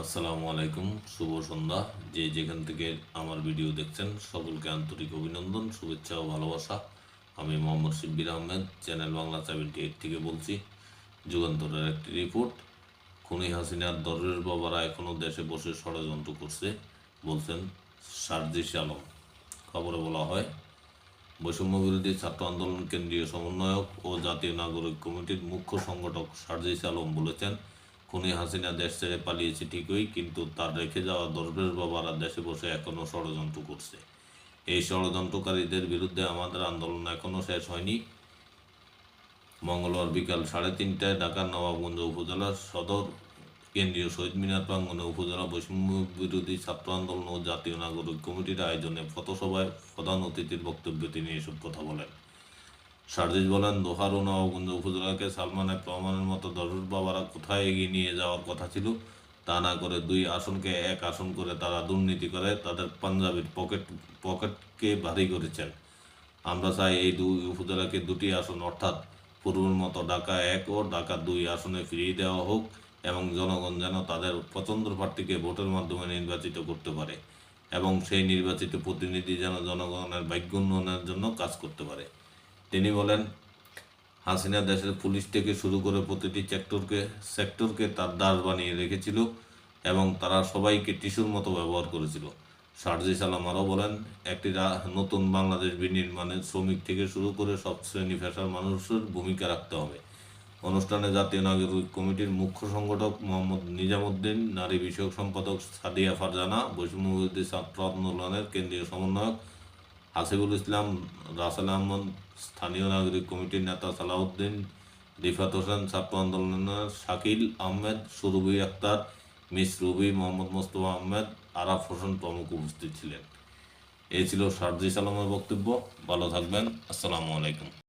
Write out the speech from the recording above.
আসসালামু আলাইকুম, শুভ সন্ধ্যা। যে যেখান থেকে আমার ভিডিও দেখছেন, সকলকে আন্তরিক অভিনন্দন, শুভেচ্ছা ও ভালোবাসা। আমি Mohammad Shibbir Ahmed, channel Bangla seventy eight থেকে বলছি, যুগান্তরের একটি রিপোর্ট খুনি হাসিনার দরের বাবারা এখনও দেশে বসে ষড়যন্ত্র করছে, বলছেন সার্জিস আলম। খবরে বলা হয় বৈষম্য বিরোধী ছাত্র আন্দোলন কেন্দ্রীয় সমন্বয়ক ও জাতীয় নাগরিক কমিটির মুখ্য সংগঠক সার্জিস আলম বলেছেন খুনি হাসিনা দেশ ছেড়ে পালিয়েছে ঠিকই, কিন্তু তার রেখে যাওয়া দরবেশ বাবারা দেশে বসে এখনও ষড়যন্ত্র করছে। এই ষড়যন্ত্রকারীদের বিরুদ্ধে আমাদের আন্দোলন এখনও শেষ হয়নি। মঙ্গলবার বিকাল সাড়ে তিনটায় ঢাকার নবাবগঞ্জ উপজেলার সদর কেন্দ্রীয় শহীদ মিনার প্রাঙ্গনে উপজেলা বৈষম্য বিরোধী ছাত্র আন্দোলন ও জাতীয় নাগরিক কমিটির আয়োজনে পথসভায় প্রধান অতিথির বক্তব্যে তিনি এসব কথা বলেন। সার্জিস বলেন, দোহার ও নবাবগঞ্জ উপজেলাকে সালমান রহমানের মতো দরুর বাবারা কোথায় এগিয়ে নিয়ে যাওয়ার কথা ছিল, তা না করে দুই আসনকে এক আসন করে তারা দুর্নীতি করে তাদের পাঞ্জাবির পকেট, পকেটকে ভারী করেছেন। আমরা চাই এই দুই উপজেলাকে দুটি আসন, অর্থাৎ পূর্বের মতো ঢাকা এক ও ঢাকা দুই আসনে ফিরিয়ে দেওয়া হোক এবং জনগণ যেন তাদের পছন্দ প্রার্থীকে ভোটের মাধ্যমে নির্বাচিত করতে পারে এবং সেই নির্বাচিত প্রতিনিধি যেন জনগণের ভাগ্য উন্নয়নের জন্য কাজ করতে পারে। তিনি বলেন হাসিনা দেশের পুলিশ থেকে শুরু করে প্রতিটি সেক্টরকে সেক্টরকে তার দাস বানিয়ে রেখেছিল এবং তারা সবাইকে টিস্যুর মতো ব্যবহার করেছিল। সার্জিস আলম আরও বলেন, একটি নতুন বাংলাদেশ বিনির্মাণে শ্রমিক থেকে শুরু করে সব শ্রেণি পেশার মানুষের ভূমিকা রাখতে হবে। অনুষ্ঠানে জাতীয় নাগরিক কমিটির মুখ্য সংগঠক মোহাম্মদ নিজামুদ্দিন, নারী বিষয়ক সম্পাদক সাদিয়া ফারজানা, বৈষম্যবিরোধী ছাত্র আন্দোলনের কেন্দ্রীয় সমন্বয়ক হাসিবুল ইসলাম, রাসেল আহমদ, স্থানীয় নাগরিক কমিটির নেতা সালাউদ্দিন, রিফাত হোসেন, ছাত্র আন্দোলনের শাকিল আহমেদ সুরুবি আক্তার, মিস রুবি মোহাম্মদ মোস্তফা আহমেদ, আরাফ হোসেন প্রমুখ উপস্থিত ছিলেন। এই ছিল সারজি সালামের বক্তব্য। ভালো থাকবেন। আসসালামু আলাইকুম।